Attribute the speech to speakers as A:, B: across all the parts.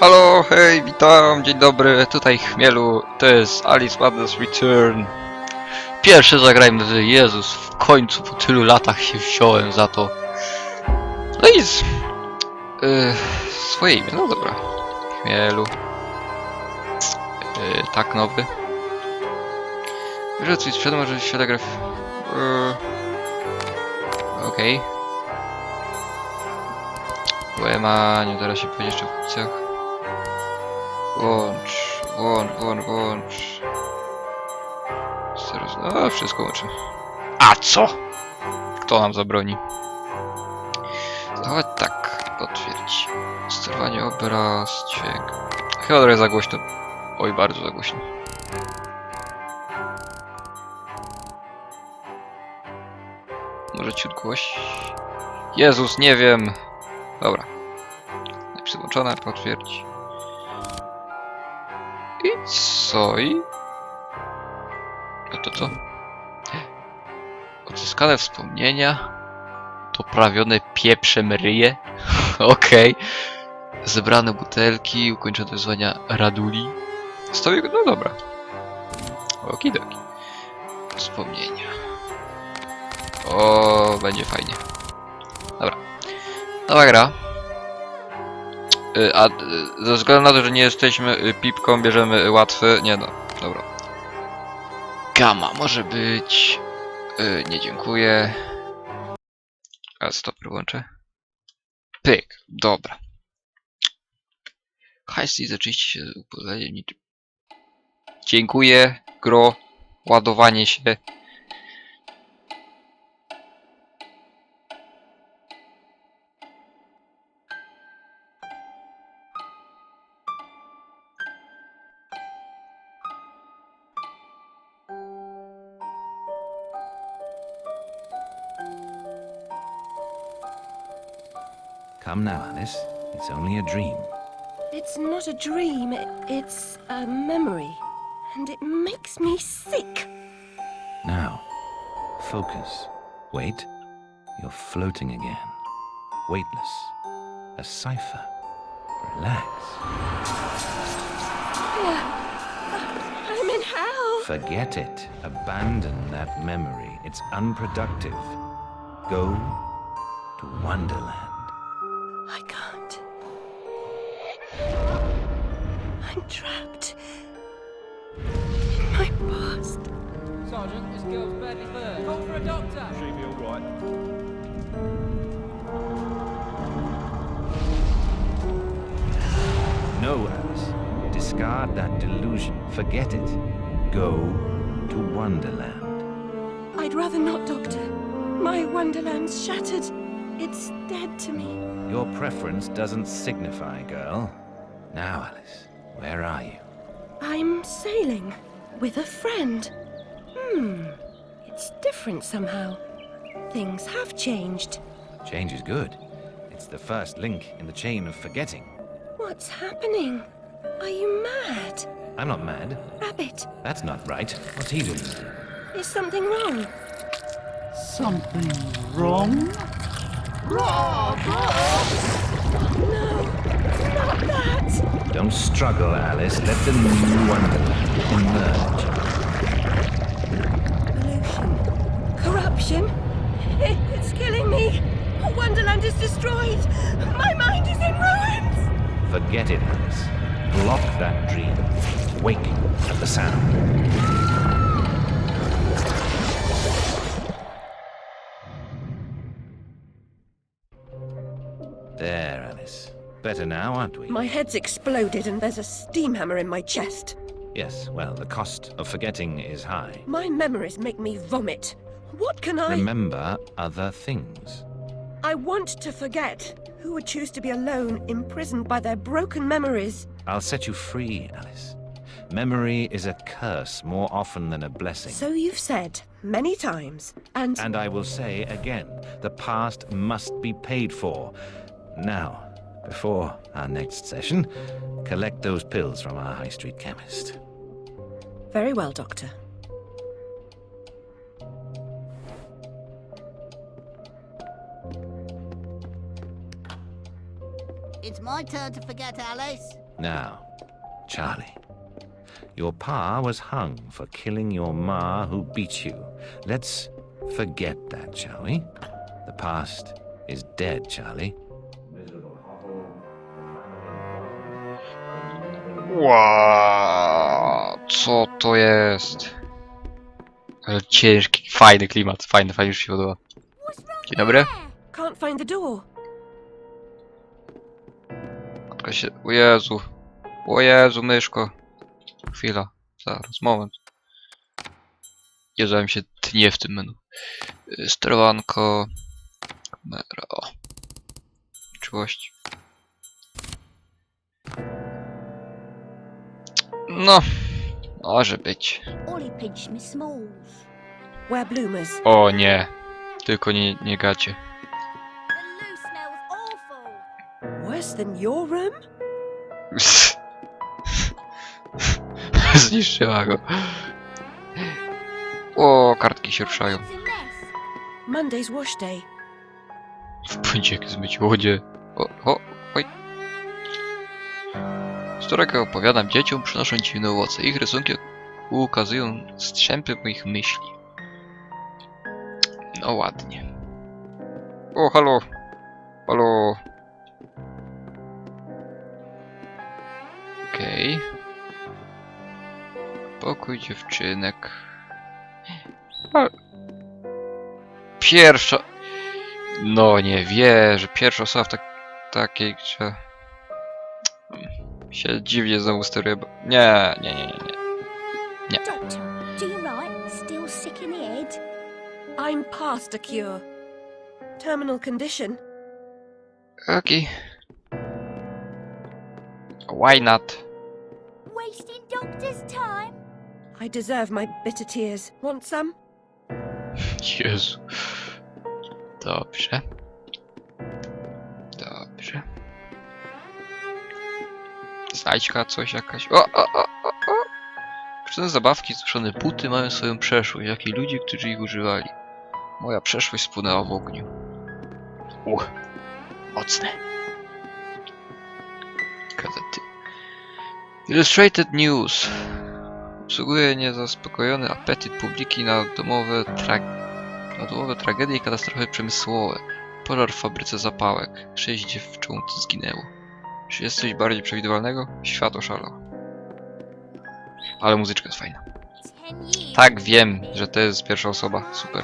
A: Halo, hej, witam, dzień dobry, tutaj Chmielu, to jest Alice Madness Return. Pierwszy zagrajmy w Jezus, w końcu po tylu latach się wziąłem za to. No i z... Yy, swoje imię, no dobra. Chmielu. Yy, tak, nowy. Rzucić sprzed może świata graf... Yy, Okej. Łemaniu, teraz się powiedzieć jeszcze w opcjach. Włącz, włącz, włącz, włącz. Teraz, no, wszystko łączy. A co? Kto nam zabroni? Zachować tak, potwierdź. Sterowanie obraz, dźwięk. Chyba trochę za głośno. Oj, bardzo za głośno. Może ciut głoś? Jezus, nie wiem. Dobra. Napis włączone, potwierdź. I co? I... No to co? Odzyskane wspomnienia. Doprawione pieprzem ryje. Okej. Zebrane butelki, ukończone wyzwania Raduli. Stoję, no dobra. Okidoki. Wspomnienia. O, będzie fajnie. Dobra. Nowa gra. Y, A y, ze względu na to, że nie jesteśmy y, pipką, bierzemy łatwy. Nie no, dobra. Gamma może być. Nie dziękuję. A stop, wyłączę. Pyk, dobra. Hajs i zaczęliście się niczym. Dziękuję, gro. Ładowanie się.
B: Alice. It's only a dream.
C: It's not a dream, it's a memory. And it makes me sick.
B: Now, focus. Wait. You're floating again. Weightless. A cipher. Relax.
C: I'm in hell.
B: Forget it. Abandon that memory. It's unproductive. Go to Wonderland.
C: Trapped. In my past.
D: Sergeant, this girl's badly hurt. Call for a doctor.
E: She'll be all right.
B: No, Alice. Discard that delusion. Forget it. Go to Wonderland.
C: I'd rather not, Doctor. My wonderland's shattered. It's dead to me.
B: Your preference doesn't signify, girl. Now, Alice, where are you?
C: I'm sailing with a friend. Hmm. It's different somehow. Things have changed.
B: Change is good. It's the first link in the chain of forgetting.
C: What's happening? Are you mad?
B: I'm not mad.
C: Rabbit,
B: That's not right. What's he doing?
C: is something wrong?
F: Something wrong?
C: No, not that.
B: Don't struggle, Alice. Let the new Wonderland emerge.
C: Pollution. Corruption. It- it's killing me. Wonderland is destroyed. My mind is in ruins.
B: Forget it, Alice. Block that dream. Wake at the sound. Better now, aren't we?
C: My head's exploded and there's a steam hammer in my chest.
B: Yes, well, the cost of forgetting is high.
C: My memories make me vomit. What can I...
B: Remember other things.
C: I want to forget. Who would choose to be alone, imprisoned by their broken memories?
B: I'll set you free, Alice. Memory is a curse more often than a blessing.
C: So you've said many times. And,
B: And I will say again the past must be paid for. Now, before our next session, collect those pills from our high street chemist.
C: very well, Doctor.
G: It's my turn to forget, Alice.
B: Now, Charlie. Your pa was hung for killing your ma who beat you. Let's forget that, shall we? The past is dead, Charlie.
A: Wow, co to jest? Ale ciężki, fajny klimat, fajny, fajnie już się podoba. Dzień dobry.
C: Can't find the door.
A: Matka się... O Jezu. O Jezu, myszko. Chwila. Zaraz, moment. Jezu, ja mi się tnie w tym menu. Sterowanko. Kamera, o. Czułość. No. Może być. O nie. Tylko nie, nie gacie.
C: Worse than your room?
A: Zniszczyła go. O, kartki się ruszają.
C: Monday's wash day.
A: W poniedziałek zmyć łodzie. O, o, oj. Storeka opowiadam dzieciom, przynoszą dziwne owoce. Ich rysunki ukazują strzępy moich myśli. No ładnie. O, halo. Halo. Okej. Pokój dziewczynek. Pierwsza... No nie wierzę, pierwsza osoba w tak, takiej grze. Się dziwnie znowu steruje. bo- Nie, nie, nie, nie, nie.
G: Doctor, do you right? Still sick in the head?
C: I'm past a cure. Terminal condition.
A: Okej. Why not?
G: Wasting doctor's time?
C: I deserve my bitter tears. Want some?
A: Jezu. Dobrze. Dobrze. Znajdźka, coś jakaś. O, o, o, o, o. Przyczyny zabawki, suszone buty mają swoją przeszłość, jak i ludzie, którzy ich używali. Moja przeszłość spłynęła w ogniu. Uch. Mocne. Gazety. Illustrated News. Obsługuje niezaspokojony apetyt publiki na domowe tra na domowe tragedie i katastrofy przemysłowe. Pożar w fabryce zapałek. Sześć dziewcząt zginęło. Czy jest coś bardziej przewidywalnego? Świat oszalał. Ale muzyczka jest fajna. Tak, wiem, że to jest pierwsza osoba. Super.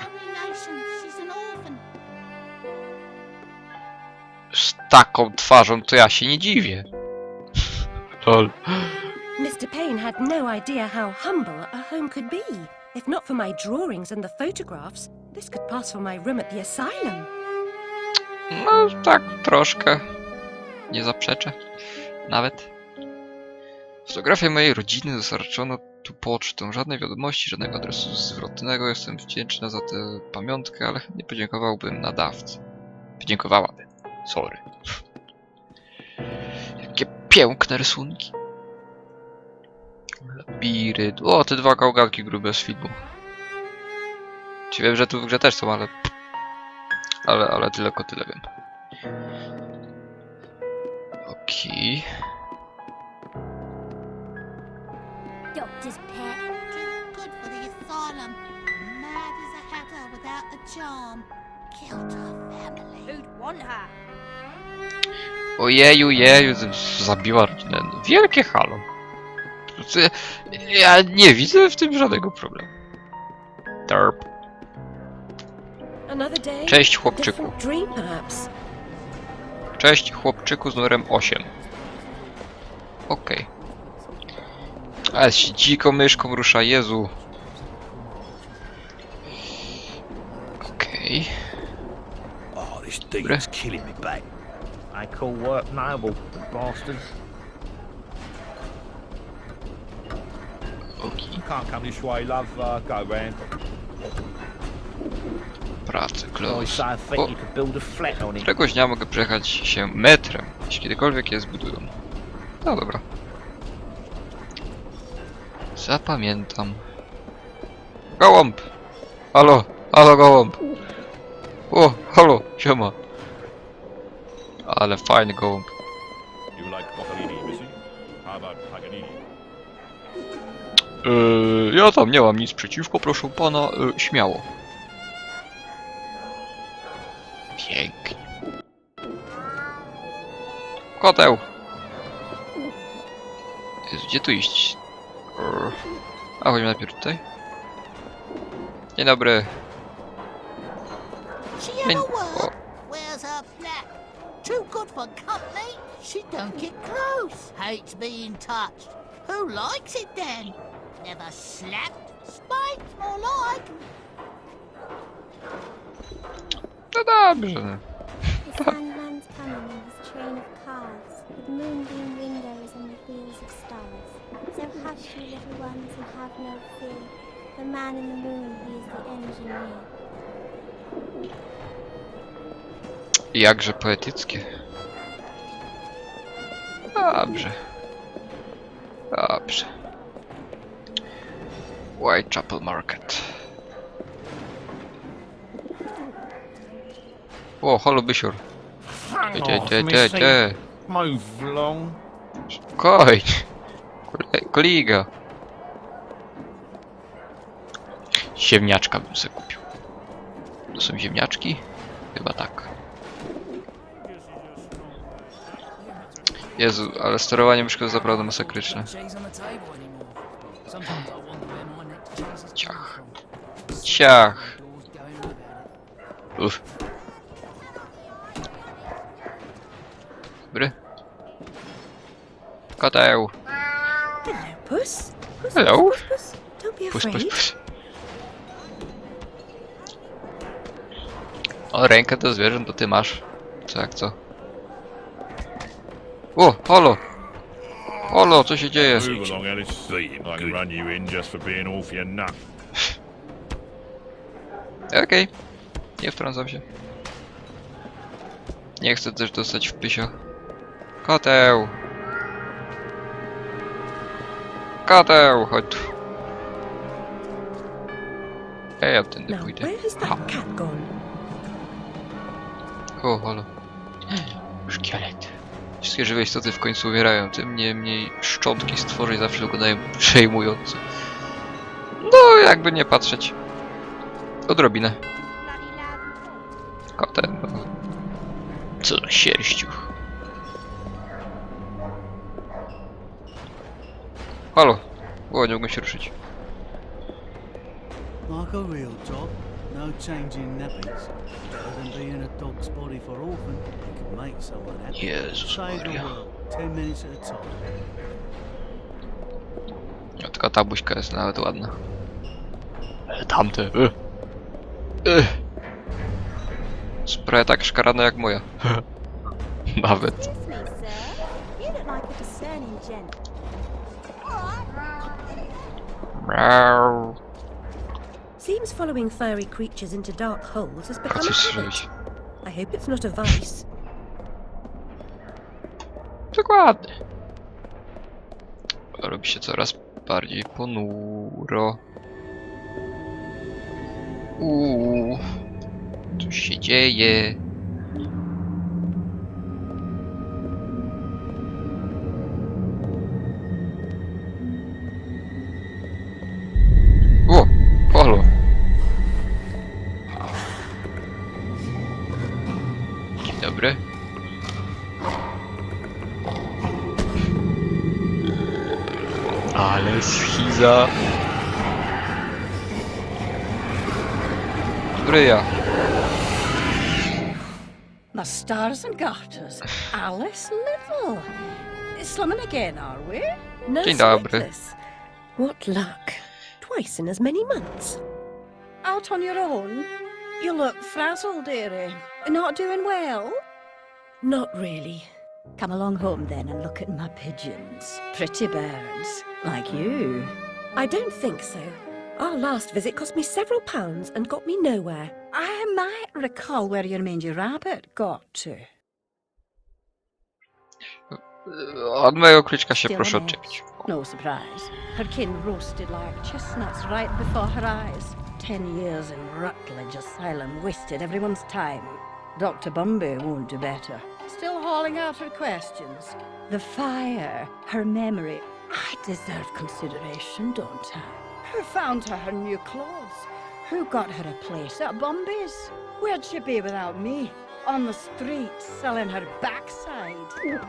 A: Z taką twarzą to ja się nie dziwię. Lol.
C: Mr. Payne had no idea how humble a home could be. If not for my drawings and the photographs, this could pass for my room at the asylum.
A: No, tak, troszkę. Nie zaprzeczę. Nawet. Fotografię mojej rodziny dostarczono tu pocztą. Żadnej wiadomości, żadnego adresu zwrotnego. Jestem wdzięczna za tę pamiątkę, ale chętnie podziękowałbym nadawcy. Podziękowałabym. Sorry. Jakie piękne rysunki. Labirynt. O, te dwa gałganki grube z filmu. Ci wiem, że tu w grze też są, ale... Ale, ale tylko tyle wiem. Okej.
G: Doctor's pet.
H: Too good for the asylum. Mad as a hatter without the charm. Killed her family.
G: Who'd want her?
A: Ojeju, jeju, z- zabiła rodzinę. Wielkie halo. Ja- nie widzę w tym żadnego problemu. Derp.
C: Another day.
A: Cześć chłopczyku.
C: different dream, perhaps.
A: Cześć chłopczyku z numerem 8. Okej. Ale się dziką myszką rusza, Jezu. Okej.
I: Oh, this
A: Bruh.
I: demon's killing me, babe. I call work noble, bastards.
A: Okej.
I: You can't come this way, love. Uh, go round.
A: Pracy, O.
I: it.
A: Któregoś dnia mogę przejechać się metrem, jeśli kiedykolwiek je zbudują. No dobra. Zapamiętam. Gołąb! Halo, halo gołąb! O, halo, siema. Ale fajny gołąb. Yy, ja tam nie mam nic przeciwko, proszę pana, yy, śmiało. Koteł! Jezu, gdzie tu iść? A, chodźmy najpierw tutaj. Dzień dobry.
H: She ever work? Her? Too good for company? She don't get close. Hates being touched. Who likes it then? Never slapped? Spanked more like.
A: No dobrze.
J: The Sandman's coming in his train of cars, with moonbeam windows and the wheels of stars. So hush, you little ones, and have no fear. The man in the moon, he is the engineer.
A: Jakże poetyckie. Dobrze. Dobrze. Whitechapel Market. O, halo Bysior. Te, te,
B: missy.
A: te.
B: Move along.
A: Spokojnie. Kole- Koliga. Ziemniaczka bym sobie kupił. To są ziemniaczki? Chyba tak. Jezu, ale sterowanie myszką jest naprawdę masakryczne.
D: Cheese on the
A: Dobry. Koteł.
C: Puss? Puss,
A: Hello.
C: puss, puss, puss. Don't be
A: Pus,
C: afraid.
A: pus, pus. O, rękę do zwierząt to ty masz. Co jak co? O, holo! Holo, co się dzieje?
E: Move along, Alice. I can run you in just for being off your nut.
A: Okej. Nie wtrącam się. Nie chcę też dostać w pysio. Koteł! Koteł, chodź tu. Ej, ja tędy pójdę. O, halo. Szkielet. Wszystkie żywe istoty w końcu umierają, tym niemniej szczątki stworzeń zawsze wyglądają przejmująco. No, jakby nie patrzeć. Odrobinę. Kotem. Co za sierściuch. Halo. O, nie mogę się ruszyć.
F: Like a real job, no changing nappies. Better than being a dog's body for orphan. You can make someone happy.
A: Jezus
F: Save the
A: Maria.
F: world, ten minutes at a time.
A: No, tylko ta buźka jest nawet ładna. Ale tamte. Y. Y. Sprawa tak szkarana jak moja. Nawet.
C: Seems following furry creatures into dark holes has become a habit. I hope it's not a vice.
A: Dokładnie. Robi się coraz bardziej ponuro. Uuu. Co się dzieje? Ryja.
F: My stars and garters. Alice Little. Slumming again, are we?
C: Nurse
A: Dzień dobry.
C: What luck. Twice in as many months.
F: Out on your own? You look frazzled, dearie. Not doing well?
C: Not really.
F: Come along home then and look at my pigeons. Pretty birds, like you.
C: I don't think so. Our last visit cost me several pounds and got me nowhere.
F: I might recall where your mangy rabbit got to.
A: Od mojego króliczka się
F: Still
A: proszę
F: a mess.
A: odczepić.
F: No surprise. Her kin roasted like chestnuts right before her eyes. Ten years in Rutledge Asylum wasted everyone's time. Dr. Bumby won't do better. Still
K: still hauling out her questions?
F: The fire, her memory. I deserve consideration, don't I? Who found her her new clothes? Who got her a place at Bombay's? Where'd she be without me? On the street, selling her backside.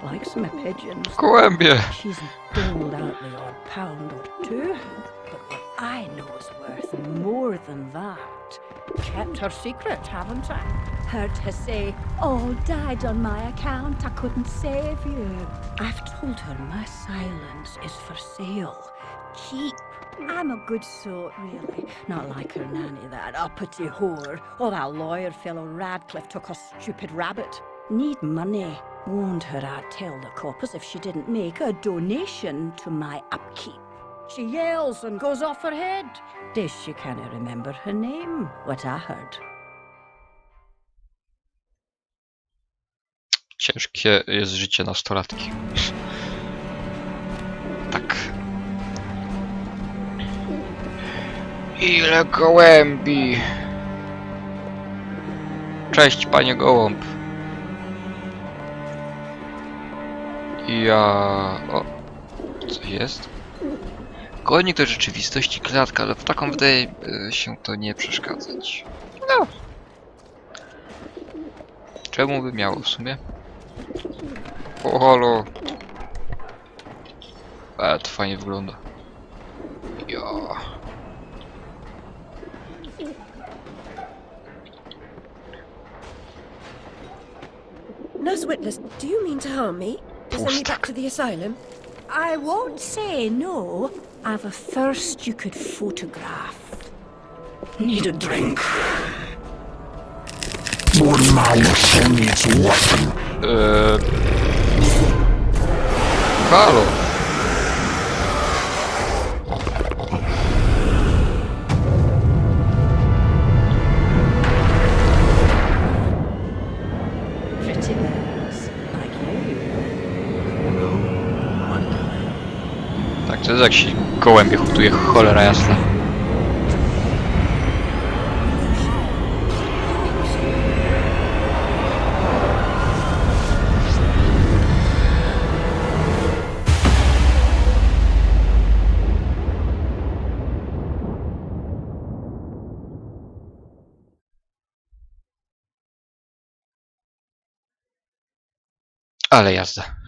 F: Likes my pigeons.
A: Gołębie!
F: She's doled out the odd pound or two, but what I know's worth more than that. Kept her secret, haven't I? Heard her say, all died on my account, I couldn't save you. I've told her my silence is for sale. Cheap. I'm a good sort, really. Not like her nanny, that uppity whore. Or that lawyer fellow Radcliffe took her stupid rabbit. Need money. Warned her I'd tell the coppers if she didn't make a donation to my upkeep. She yells and goes off her head. Does she can't remember her name? What I heard.
A: Ciężkie jest życie nastolatki. Ile gołębi! Cześć, panie gołąb. Ja... O... Co jest? Konik to rzeczywistości klatka, ale w taką wydaje e, się to nie przeszkadzać. No. Czemu by miało w sumie? O halo. Ale to fajnie wygląda. Ja.
F: Nurse Witness, do you mean to harm me? To send me back to the asylum? I won't say no. I've a thirst you could photograph. Need a drink.
A: Eee... Halo. To jak się gołębie hutuje, cholera jasna. Ale jazda.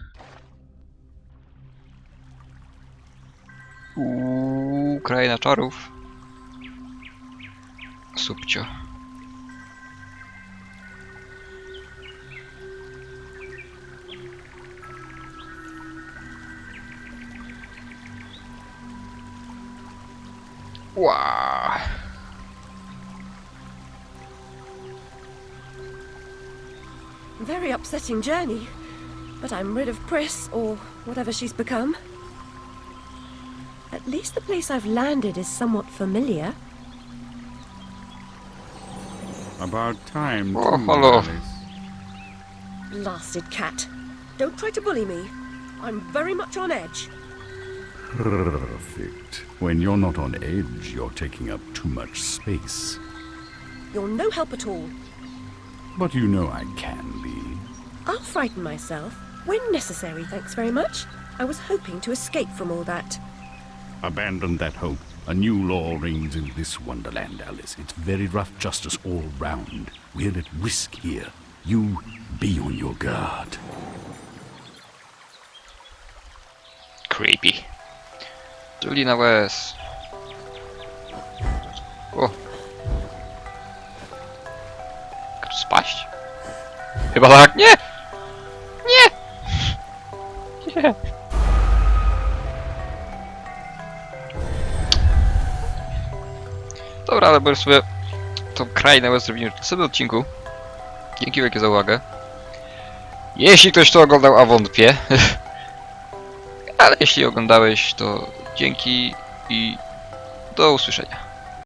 A: Uuu, kraina czarów. Subcio. Wow.
F: Very upsetting journey. But I'm rid of Priss, or whatever she's become. At least the place I've landed is somewhat familiar.
E: About time,
A: Oh,
E: too,
A: hello.
E: Alice.
F: Blasted cat. Don't try to bully me. I'm very much on edge.
E: Perfect. When you're not on edge, you're taking up too much space.
F: You're no help at all.
E: But you know I can be.
F: I'll frighten myself. When necessary, thanks very much. I was hoping to escape from all that.
E: Abandon that hope. A new law reigns in this wonderland, Alice. It's very rough justice all round. We're at risk here. You be on your guard.
A: Creepy. Julina West. O. Chcesz Spaść? Chyba tak! Nie! Dobra, ale bo sobie tą krainę zrobimy w następnym odcinku. Dzięki wielkie za uwagę. Jeśli ktoś to oglądał, a wątpię, ale jeśli oglądałeś, to dzięki i do usłyszenia.